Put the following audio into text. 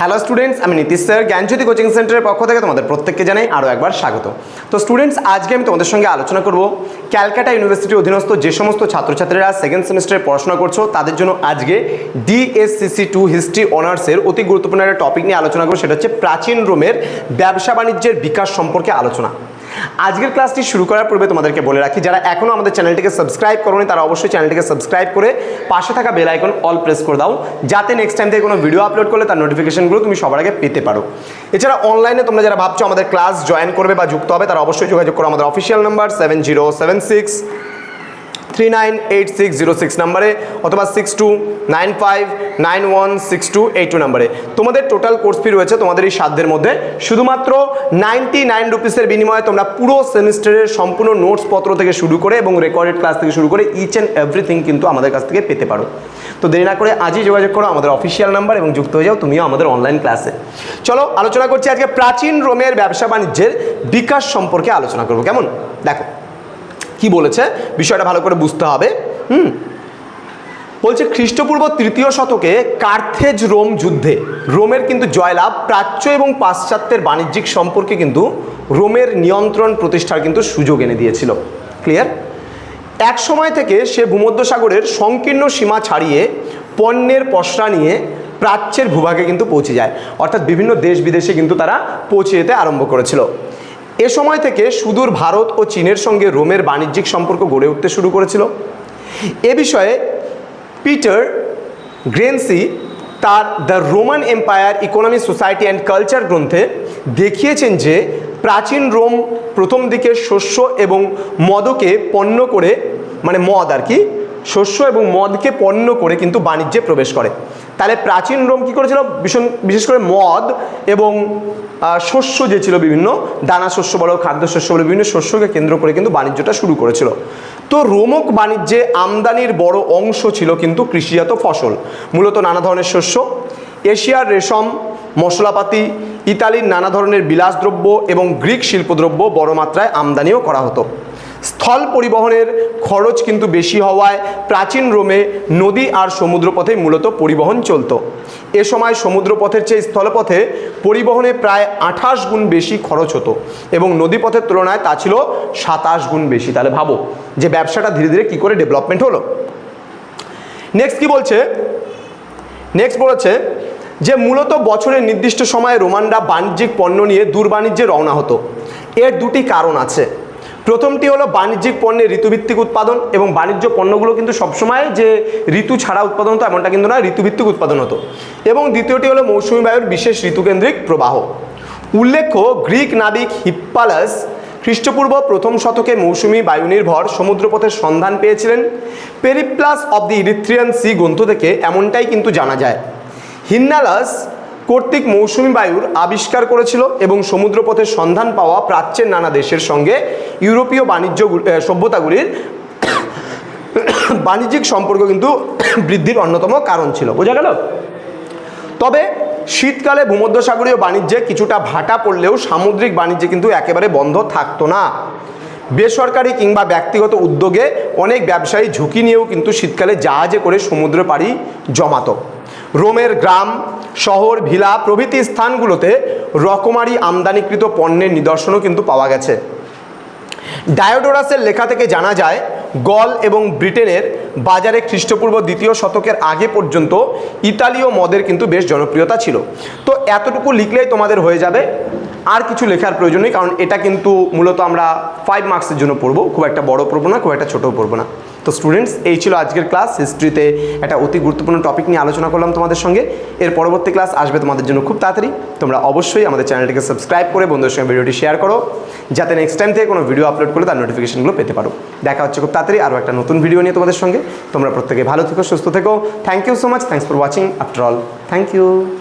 Hello students আমি Nitish sir, জ্ঞানজ্যোতি coaching সেন্টারের পক্ষ থেকে তোমাদের প্রত্যেককে জানাই আরও একবার স্বাগত। তো স্টুডেন্টস আজকে আমি তোমাদের সঙ্গে আলোচনা করব, ক্যালকাটা ইউনিভার্সিটির অধীনস্থ যে সমস্ত ছাত্রছাত্রীরা সেকেন্ড সেমিস্টারে পড়াশোনা করছ, তাদের জন্য আজকে ডিএসসিসি টু হিস্ট্রি অনার্সের অতি গুরুত্বপূর্ণ একটা টপিক নিয়ে আলোচনা করব, সেটা হচ্ছে প্রাচীন রোমের ব্যবসা বাণিজ্যের বিকাশ সম্পর্কে আলোচনা। আজকের ক্লাসটি শুরু করার পূর্বে তোমাদেরকে বলে রাখি, যারা এখনও আমাদের চ্যানেলটিকে সাবস্ক্রাইব করোনি, তারা অবশ্যই চ্যানেলটিকে সাবস্ক্রাইব করে পাশে থাকা বেল আইকন অল প্রেস করে দাও, যাতে নেক্সট টাইম থেকে কোনো ভিডিও আপলোড করলে তার নোটিফিকেশনগুলো তুমি সবার আগে পেতে পারো। এছাড়া অনলাইনে তোমরা যারা ভাবছ আমাদের ক্লাস জয়েন করবে বা যুক্ত হবে, তারা অবশ্যই যোগাযোগ করো আমাদের official number seven zero seven six three nine eight six zero six নাম্বারে অথবা six two nine five nine one six two eight two নাম্বারে। তোমাদের টোটাল কোর্স ফি রয়েছে তোমাদের এই সাধ্যের মধ্যে। শুধুমাত্র নাইনটি নাইন রুপিসের বিনিময়ে তোমরা পুরো সেমিস্টারের সম্পূর্ণ নোটস পত্র থেকে শুরু করে এবং রেকর্ডেড ক্লাস থেকে শুরু করে ইচ অ্যান্ড এভরিথিং কিন্তু আমাদের কাছ থেকে পেতে পারো। তো দেরি না করে আজই যোগাযোগ করো আমাদের অফিসিয়াল নাম্বার এবং যুক্ত হয়ে যাও, তুমিও আমাদের অনলাইন ক্লাসে চলো, আলোচনা করছি আজকে প্রাচীন রোমের ব্যবসা বাণিজ্যের বিকাশ সম্পর্কে আলোচনা করব। কেমন? দেখো কি বলেছে? বিষয়টা ভালো করে বুঝতে হবে। হুম? বলছে, খ্রিস্টপূর্ব তৃতীয় শতকে কার্থেজ রোম যুদ্ধে, রোমের কিন্তু জয়লাভ, প্রাচ্য এবং পাশ্চাত্যের বাণিজ্যিক সম্পর্কে কিন্তু রোমের নিয়ন্ত্রণ প্রতিষ্ঠার কিন্তু সুযোগ এনে দিয়েছিল। ক্লিয়ার এক সময় থেকে সে ভূমধ্যসাগরের সংকীর্ণ সীমা ছাড়িয়ে পণ্যের পসরা নিয়ে প্রাচ্যের ভূভাগে কিন্তু পৌঁছে যায়। অর্থাৎ বিভিন্ন দেশ বিদেশে কিন্তু তারা পৌঁছে যেতে আরম্ভ করেছিল। এ সময় থেকে সুদূর ভারত ও চীনের সঙ্গে রোমের বাণিজ্যিক সম্পর্ক গড়ে উঠতে শুরু করেছিল। এ বিষয়ে পিটার গ্রেনসি তার the Roman Empire economy society and culture গ্রন্থে দেখিয়েছেন যে প্রাচীন রোম প্রথম দিকে শস্য এবং মদকে পণ্য করে মানে মদ আর কি শস্য এবং মদকে পণ্য করে কিন্তু বাণিজ্যে প্রবেশ করে। তাহলে প্রাচীন রোম কী করেছিল? ভীষণ বিশেষ করে মদ এবং শস্য যে ছিল বিভিন্ন, দানা শস্য বলো খাদ্যশস্য বলো, বিভিন্ন শস্যকে কেন্দ্র করে কিন্তু বাণিজ্যটা শুরু করেছিল। তো রোমক বাণিজ্যে আমদানির বড় অংশ ছিল কিন্তু কৃষিজাত ফসল, মূলত নানা ধরনের শস্য। এশিয়ার রেশম, মশলাপাতি, ইতালির নানা ধরনের বিলাসদ্রব্য এবং গ্রিক শিল্পদ্রব্য বড় মাত্রায় আমদানিও করা হতো। স্থল পরিবহনের খরচ কিন্তু বেশি হওয়ায় প্রাচীন রোমে নদী আর সমুদ্রপথে মূলত পরিবহন চলতো। এ সময় সমুদ্রপথের চেয়ে স্থলপথে পরিবহনে প্রায় আঠাশ গুণ বেশি খরচ হতো এবং নদীপথের তুলনায় তা ছিল সাতাশ গুণ বেশি। তাহলে ভাবো যে ব্যবসাটা ধীরে ধীরে কী করে ডেভেলপমেন্ট হলো? নেক্সট কি বলছে? নেক্সট বলেছে যে মূলত বছরের নির্দিষ্ট সময়ে রোমানরা বাণিজ্যিক পণ্য নিয়ে দূর বাণিজ্যে রওনা হতো। এর দুটি কারণ আছে। প্রথমটি হলো বাণিজ্যিক পণ্যের ঋতুভিত্তিক উৎপাদন এবং বাণিজ্য পণ্যগুলো কিন্তু সবসময় যে ঋতু ছাড়া উৎপাদন হতো এমনটা কিন্তু নয়, ঋতুভিত্তিক উৎপাদন হতো। এবং দ্বিতীয়টি হলো মৌসুমী বায়ুর বিশেষ ঋতুকেন্দ্রিক প্রবাহ। উল্লেখ্য, গ্রিক নাবিক হিপ্পালাস খ্রিস্টপূর্ব প্রথম শতকে মৌসুমী বায়ু নির্ভর সমুদ্রপথের সন্ধান পেয়েছিলেন। Periplus of the Erythraean Sea গ্রন্থ থেকে এমনটাই কিন্তু জানা যায়। হিন্নালাস কর্তৃক মৌসুমী বায়ুর আবিষ্কার করেছিল এবং সমুদ্রপথের সন্ধান পাওয়া প্রাচ্যের নানা দেশের সঙ্গে ইউরোপীয় বাণিজ্য সভ্যতাগুলির বাণিজ্যিক সম্পর্ক কিন্তু বৃদ্ধির অন্যতম কারণ ছিল। বোঝা গেল? তবে শীতকালে ভূমধ্যসাগরীয় বাণিজ্যে কিছুটা ভাটা পড়লেও সামুদ্রিক বাণিজ্যে কিন্তু একেবারে বন্ধ থাকতো না। বেসরকারি কিংবা ব্যক্তিগত উদ্যোগে অনেক ব্যবসায়ী ঝুঁকি নিয়েও কিন্তু শীতকালে জাহাজে করে সমুদ্র পাড়ি জমাতো। রোমের গ্রাম, শহর, ভিলা প্রভৃতি স্থানগুলোতে রকমারি আমদানিকৃত পণ্যের নিদর্শনও কিন্তু পাওয়া গেছে। ডায়োডোরাসের লেখা থেকে জানা যায়, গল এবং ব্রিটেনের বাজারে খ্রিস্টপূর্ব দ্বিতীয় শতকের আগে পর্যন্ত ইতালীয় মদের কিন্তু বেশ জনপ্রিয়তা ছিল। তো এতটুকু লিখলেই তোমাদের হয়ে যাবে। আর কিছু লেখার প্রয়োজন নেই, কারণ এটা কিন্তু মূলত আমরা ফাইভ মার্কসের জন্য পড়ব। খুব একটা বড় পড়ব না, খুব একটা ছোটও পড়ব না। তো স্টুডেন্টস এই ছিল আজকের ক্লাস হিস্ট্রিতে একটা অতি গুরুত্বপূর্ণ টপিক নিয়ে আলোচনা করলাম তোমাদের সঙ্গে। এর পরবর্তী ক্লাস আসবে তোমাদের জন্য খুব তাড়াতাড়ি। তোমরা অবশ্যই আমাদের চ্যানেলটিকে সাবস্ক্রাইব করে বন্ধুদের সঙ্গে ভিডিওটি শেয়ার করো, যাতে নেক্সট টাইম থেকে কোনো ভিডিও আপলোড করলে তার নোটিফিকেশনগুলো পেতে পারো। দেখা হচ্ছে খুব তাড়াতাড়ি আরও একটা নতুন ভিডিও নিয়ে তোমাদের সঙ্গে। তোমরা প্রত্যেকে ভালো থেকো, সুস্থ থেকো। Thank you so much thanks for watching after all thank you